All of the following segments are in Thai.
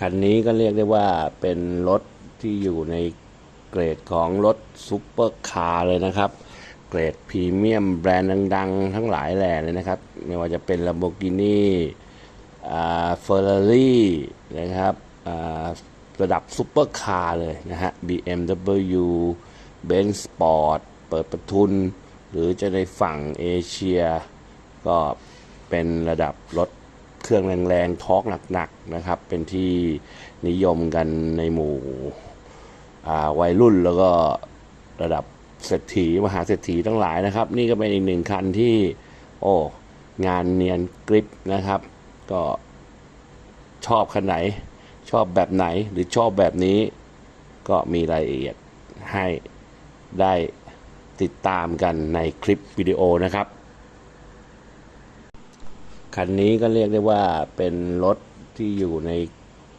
คันนี้ก็เรียกได้ว่าเป็นรถที่อยู่ในเกรดของรถซูเปอร์คาร์เลยนะครับ เกรดพรีเมียมแบรนด์ดัง ๆ ทั้งหลายแหล่เลยนะครับ ไม่ว่าจะเป็น Lamborghini เฟอร์รารี่นะครับระดับซูเปอร์คาร์เลยนะฮะ BMW Benz Sport เปิดประทุน หรือจะในฝั่งเอเชีย ก็เป็นระดับรถ เครื่องแรงๆทอร์กหนักๆนะครับ เป็นที่นิยมกันในหมู่วัยรุ่นแล้วก็ระดับเศรษฐีมหาเศรษฐีทั้งหลายนะครับ นี่ก็เป็นอีกหนึ่งคันที่ โอ้งานเนียนกริปนะครับ ก็ชอบคันไหน ชอบแบบไหนหรือชอบแบบนี้ ก็มีรายละเอียดให้ได้ติดตามกันในคลิปวิดีโอนะครับ คันนี้ก็เรียกได้ว่าเป็นรถที่อยู่ใน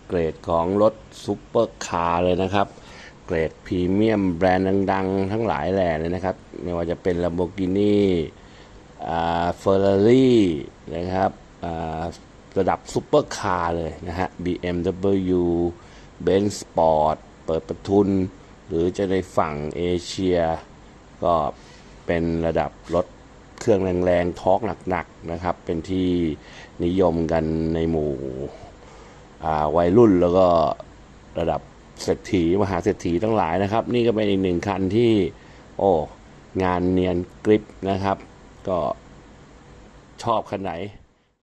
เกรดของรถซูเปอร์คาร์เลยนะครับ เกรดพรีเมียมแบรนด์ดัง ๆ ทั้งหลายแหล่เลยนะครับ ไม่ว่าจะเป็น Lamborghini อ่าเฟอร์รารี่นะครับอ่าระดับซูเปอร์คาร์เลยนะฮะ BMW Benz Sport เปิดประทุน หรือจะในฝั่งเอเชีย ก็เป็นระดับรถ เครื่องแรงๆทอร์กหนักๆนะครับ เป็นที่นิยมกันในหมู่วัยรุ่นแล้วก็ระดับเศรษฐีมหาเศรษฐีทั้งหลายนะครับ นี่ก็เป็นอีกหนึ่งคันที่ โอ้งานเนียนกริปนะครับ ก็ชอบคันไหน